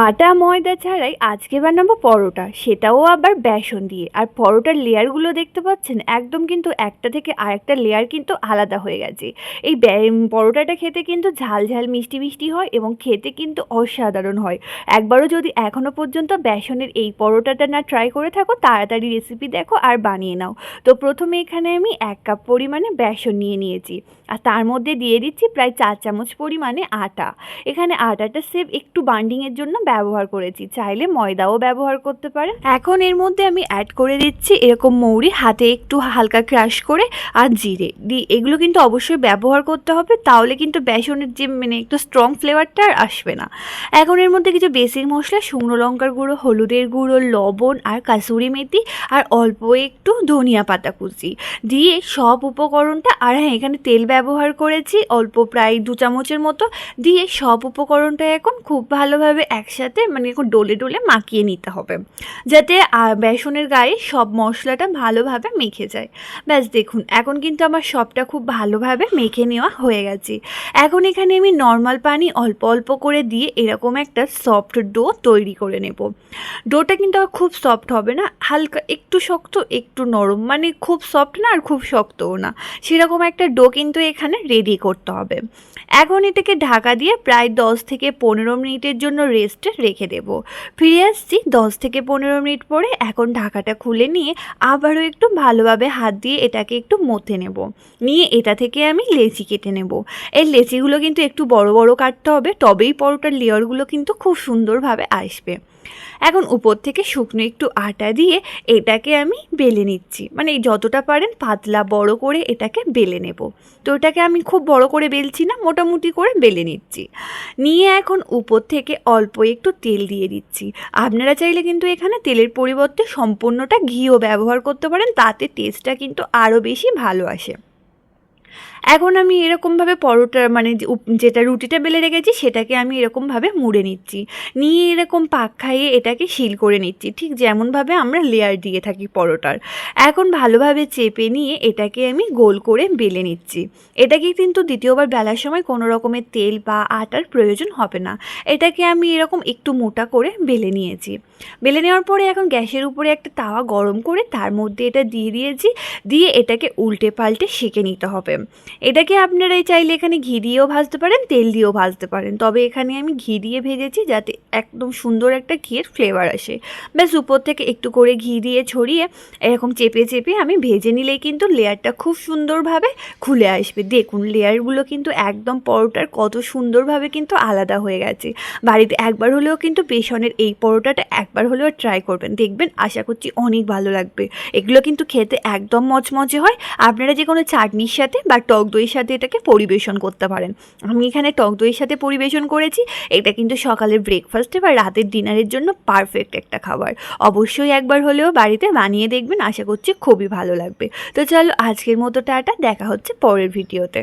আটা, ময়দা ছাড়াই আজকে বানাবো পরোটা। সেটাও আবার বেসন দিয়ে। আর পরোটার লেয়ারগুলো দেখতে পাচ্ছেন? একদম কিন্তু একটা থেকে আরেকটা লেয়ার কিন্তু আলাদা হয়ে গেছে। এই পরোটাটা খেতে কিন্তু ঝাল ঝাল, মিষ্টি মিষ্টি হয় এবং খেতে কিন্তু অসাধারণ হয়। একবারও যদি এখনও পর্যন্ত বেসনের এই পরোটাটা না ট্রাই করে থাকো, তাড়াতাড়ি রেসিপি দেখো আর বানিয়ে নাও। তো প্রথমে এখানে আমি এক কাপ পরিমাণে বেসন নিয়ে নিয়েছি। আর তার মধ্যে দিয়ে দিচ্ছি প্রায় চার চামচ পরিমাণে আটা। এখানে আটাটা সেভ একটু বান্ডিংয়ের জন্য ব্যবহার করেছি। চাইলে ময়দাও ব্যবহার করতে পারেন। এখন এর মধ্যে আমি অ্যাড করে দিচ্ছি এরকম মৌরি, হাতে একটু হালকা ক্রাশ করে, আর জিরে। দি, এগুলো কিন্তু অবশ্যই ব্যবহার করতে হবে, তাহলে কিন্তু বেসনের যে মানে একটু স্ট্রং ফ্লেভারটা আর আসবে না। এখন এর মধ্যে কিছু বেসিক মশলা, শুকনো লঙ্কার গুঁড়ো, হলুদের গুঁড়ো, লবণ, আর কাসুরি মেথি, আর অল্প একটু ধনিয়া পাতা কুচি। দিয়ে সব উপকরণটা, আর হ্যাঁ এখানে তেল ব্যবহার করেছি, অল্প প্রায় দু চামচের মতো। দিয়ে সব উপকরণটা এখন খুব ভালোভাবে একসাথে মানে এখন ডোলে ডলে মাখিয়ে নিতে হবে। যাতে বেসনের গায়ে সব মশলাটা ভালোভাবে মেখে যায়। ব্যাস দেখুন, এখন কিন্তু আমার সবটা খুব ভালোভাবে মেখে নেওয়া হয়ে গেছে। এখন এখানে আমি নর্মাল পানি অল্প অল্প করে দিয়ে এরকম একটা সফট ডো তৈরি করে নেব। ডোটা কিন্তু আবার খুব সফট হবে না, হালকা একটু শক্ত, একটু নরম। মানে খুব সফট না আর খুব শক্তও না। সেরকম একটা ডো কিন্তু এখানে রেডি করতে হবে। এখন এটাকে ঢাকা দিয়ে প্রায় দশ থেকে পনেরো মিনিটের জন্য রেস্টে রেখে দেব। ফিরে আসছি দশ থেকে পনেরো মিনিট পরে। এখন ঢাকাটা খুলে নিয়ে আবারও একটু ভালোভাবে হাত দিয়ে এটাকে একটু মথে নেব। নিয়ে এটা থেকে আমি লেচি কেটে নেব। এই লেচিগুলো কিন্তু একটু বড় বড় কাটতে হবে, তবেই পরোটার লেয়ারগুলো কিন্তু খুব সুন্দরভাবে আসবে। এখন উপর থেকে শুকনো একটু আটা দিয়ে এটাকে আমি বেলে নিচ্ছি। মানে এই যতটা পারেন পাতলা বড় করে এটাকে বেলে নেব। তো এটাকে আমি খুব বড় করে বেলছি না, মোটামুটি করে বেলে নিচ্ছি। নিয়ে এখন উপর থেকে অল্প একটু তেল দিয়ে দিচ্ছি। আপনারা চাইলে কিন্তু এখানে তেলের পরিবর্তে সম্পূর্ণটা ঘিও ব্যবহার করতে পারেন, তাতে টেস্টটা কিন্তু আরও বেশি ভালো আসে। এখন আমি এরকমভাবে পরোটা মানে যেটা রুটিটা বেলে রেখেছি, সেটাকে আমি এরকমভাবে মুড়ে নিচ্ছি। নিয়ে এরকম পাক খাইয়ে এটাকে শিল করে নিচ্ছি। ঠিক যেমনভাবে আমরা লেয়ার দিয়ে থাকি পরোটার। এখন ভালোভাবে চেপে নিয়ে এটাকে আমি গোল করে বেলে নিচ্ছি। এটাকে কিন্তু দ্বিতীয়বার বেলার সময় কোনো রকমের তেল বা আটার প্রয়োজন হবে না। এটাকে আমি এরকম একটু মোটা করে বেলে নিয়েছি। বেলে নেওয়ার পরে এখন গ্যাসের উপরে একটা তাওয়া গরম করে তার মধ্যে এটা দিয়ে দিয়েছি। দিয়ে এটাকে উল্টে পাল্টে সেঁকে নিতে হবে। এটাকে আপনারা এই চাইলে এখানে ঘি দিয়েও ভাজতে পারেন, তেল দিয়েও ভাজতে পারেন। তবে এখানে আমি ঘি দিয়ে ভেজেছি যাতে একদম সুন্দর একটা ঘিয়ের ফ্লেভার আসে। ব্যাস, উপর থেকে একটু করে ঘি দিয়ে ছড়িয়ে এরকম চেপে চেপে আমি ভেজে নিলেই কিন্তু লেয়ারটা খুব সুন্দরভাবে খুলে আসবে। দেখুন, লেয়ারগুলো কিন্তু একদম পরোটার কত সুন্দরভাবে কিন্তু আলাদা হয়ে গেছে। বাড়িতে একবার হলেও কিন্তু বেসনের এই পরোটাটা একবার হলেও ট্রাই করবেন। দেখবেন, আশা করছি অনেক ভালো লাগবে। এগুলো কিন্তু খেতে একদম মচমচে হয়। আপনারা যে কোনো চাটনির সাথে বা টক দইয়ের সাথে এটাকে পরিবেশন করতে পারেন। আমি এখানে টক দইয়ের সাথে পরিবেশন করেছি। এটা কিন্তু সকালের ব্রেকফাস্টে বা রাতের ডিনারের জন্য পারফেক্ট একটা খাবার। অবশ্যই একবার হলেও বাড়িতে বানিয়ে দেখবেন। আশা করছি খুবই ভালো লাগবে। তো চলো আজকের মতো টাটা। দেখা হচ্ছে পরের ভিডিওতে